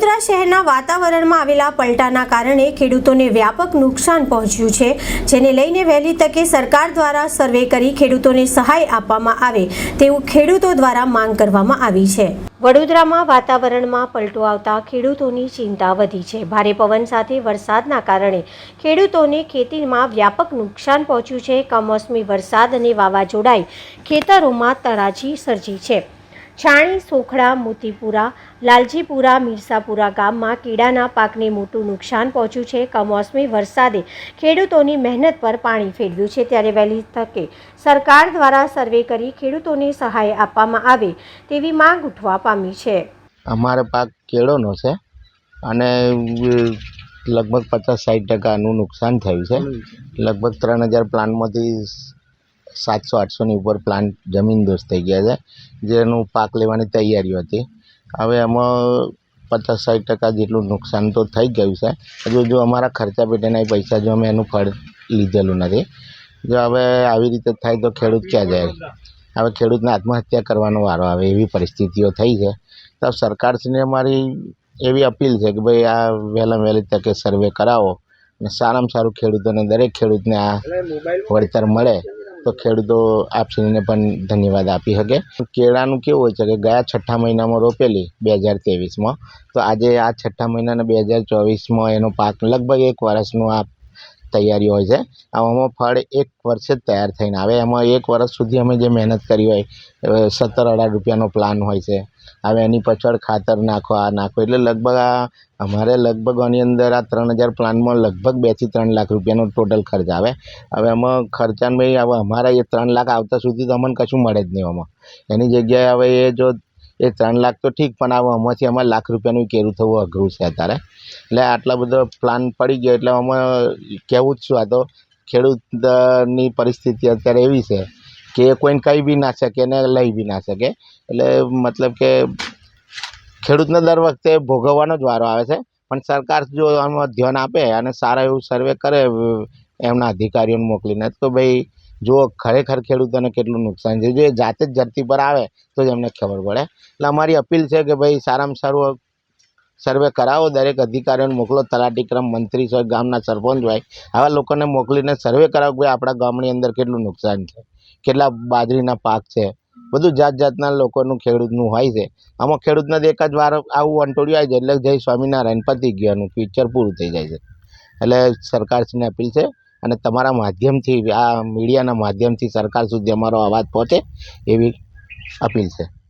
વડોદરા શહેરના વાતાવરણમાં આવેલા પલટાના કારણે ખેડૂતોને વ્યાપક નુકસાન પહોંચ્યું છે, જેને લઈને વહેલી તકે સરકાર દ્વારા સર્વે કરી ખેડૂતોને સહાય આપવામાં આવે તેવું ખેડૂતો દ્વારા માંગ કરવામાં આવી છે. વડોદરામાં વાતાવરણમાં પલટો આવતા ખેડૂતોની ચિંતા વધી છે. ભારે પવન સાથે વરસાદના કારણે ખેડૂતોને ખેતીમાં વ્યાપક નુકસાન પહોંચ્યું છે. કમોસમી વરસાદ અને વાવાઝોડાએ ખેતરોમાં તરાજી સર્જી છે. છાણી સોખડા, મોતીપુરા, લાલજીપુરા, મિરસાપુરા ગામમાં કીડાના પાકને મોટું નુકસાન પહોંચ્યું છે. કમોસમી વરસાદે ખેડૂતોની મહેનત પર પાણી ફેરવ્યું છે. ત્યારે વહેલી તકે સરકાર દ્વારા સર્વે કરી ખેડૂતોને સહાય આપવામાં આવે તેવી માંગ ઉઠવા પામી છે. અમારે પાક કેળોનો છે અને લગભગ પચાસ સાઠ ટકાનું નુકસાન થયું છે. લગભગ ત્રણ હજાર પ્લાન્ટમાંથી સાતસો આઠસોની ઉપર પ્લાન્ટ જમીનદોસ્ત થઈ ગયા છે જેનું પાક લેવાની તૈયારીઓ હતી. હવે એમાં પચાસ સાઠ ટકા જેટલું નુકસાન તો થઈ ગયું છે. હજુ જો અમારા ખર્ચા પેટેના પૈસા જો અમે એનું ફળ લીધેલું નથી. જો હવે આવી રીતે થાય તો ખેડૂત ક્યાં જાય? હવે ખેડૂતને આત્મહત્યા કરવાનો વારો આવે એવી પરિસ્થિતિઓ થઈ છે. તો સરકારશ્રીને અમારી એવી અપીલ છે કે ભાઈ આ વહેલામાં વહેલી તકે સર્વે કરાવો અને સારામાં સારું ખેડૂતોને દરેક ખેડૂતને આ વળતર મળે. તો ખેડૂતો આપશ્રીને પણ ધન્યવાદ આપી શકે. કેળાનું કેવું હોય છે કે ગયા છઠ્ઠા મહિનામાં રોપેલી બે હજાર ત્રેવીસમાં. તો આજે આ છઠ્ઠા મહિનાના બે હજાર ચોવીસમાં એનો પાક લગભગ એક વર્ષનું આ તૈયારી હોય છે. આમાં ફળ એક વર્ષે જ તૈયાર થઈને આવે. એમાં એક વર્ષ સુધી અમે જે મહેનત કરી હોય સત્તર અઢાર રૂપિયાનો પ્લાન હોય છે. હવે એની પાછળ ખાતર નાખો, આ નાખો. એટલે લગભગ આ, અમારે લગભગ આની અંદર આ ત્રણ હજાર પ્લાનમાં લગભગ બેથી ત્રણ લાખ રૂપિયાનો ટોટલ ખર્ચ આવે. હવે એમાં ખર્ચાને ભાઈ, હવે અમારા એ ત્રણ લાખ આવતા સુધી તો અમને કશું મળે જ નહીં આમાં. એની જગ્યાએ હવે એ જો એ ત્રણ લાખ તો ઠીક, પણ હવે આમાંથી અમારે લાખ રૂપિયાનું કેરું થવું અઘરું છે અત્યારે. એટલે આટલા બધો પ્લાન પડી ગયો, એટલે અમે કહેવું જ છું, આ તો ખેડૂતની પરિસ્થિતિ અત્યારે એવી છે કે કોઈને કહી બી ના શકે ને લઈ બી ના શકે. એટલે મતલબ કે ખેડૂતને દર વખતે ભોગવવાનો જ વારો આવે છે. પણ સરકાર જો આમાં ધ્યાન આપે અને સારા એવું સર્વે કરે, એમના અધિકારીઓને મોકલીને. તો ભાઈ જુઓ ખરેખર ખેડૂતોને કેટલું નુકસાન છે? જો એ જાતે જ ધરતી પર આવે, તો જ એમને ખબર પડે. એટલે અમારી અપીલ છે કે ભાઈ, સારામાં સારું સર્વે કરાવો. દરેક અધિકારીઓને મોકલો. તલાટી ક્રમ મંત્રી હોય ગામના સરપંચ હોય, આવા લોકોને મોકલીને સર્વે કરાવો ભાઈ, આપણા ગામની અંદર કેટલું નુકસાન છે? કેટલા બાજરીના પાક છે? બધું જાત જાતના લોકોનું ખેડૂતનું હોય છે. આમાં ખેડૂતને એક જ વાર આવું અંટોળ્યું આવી જાય. એટલે જય સ્વામિનારાયણ પતી ગયાનું પિક્ચર પૂરું થઈ જાય છે. એટલે સરકારશ્રીને અપીલ છે અને તમારા માધ્યમથી આ મીડિયાના માધ્યમથી સરકાર સુધી અમારો અવાજ પહોંચે એવી અપીલ છે.